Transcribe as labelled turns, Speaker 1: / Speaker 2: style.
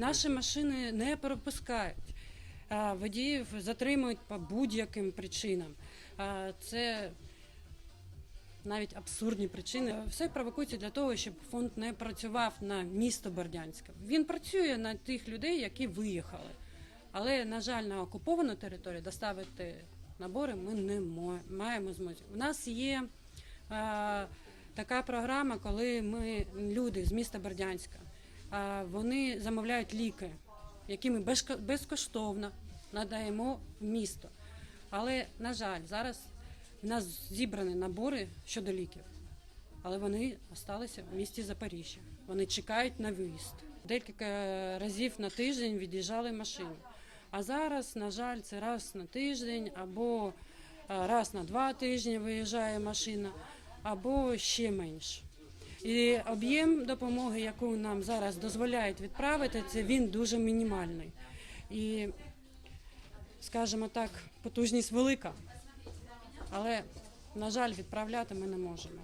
Speaker 1: Наші машини не пропускають. Водіїв затримують по будь-яким причинам. Це навіть абсурдні причини. Все провокується для того, щоб фонд не працював на місто Бердянське. Він працює на тих людей, які виїхали. Але, на жаль, на окуповану територію доставити набори ми не маємо змозі. У нас є така програма, коли ми люди з міста Бердянська вони замовляють ліки, які ми безкоштовно надаємо в місто. Але, на жаль, зараз в нас зібрані набори щодо ліків, але вони залишилися в місті Запоріжжя. Вони чекають на виїзд. Декілька разів на тиждень від'їжджали машини. А зараз, на жаль, це раз на тиждень або раз на два тижні виїжджає машина, або ще менше. І об'єм допомоги, яку нам зараз дозволяють відправити, це він дуже мінімальний. І, скажімо так, потужність велика. Але, на жаль, відправляти ми не можемо.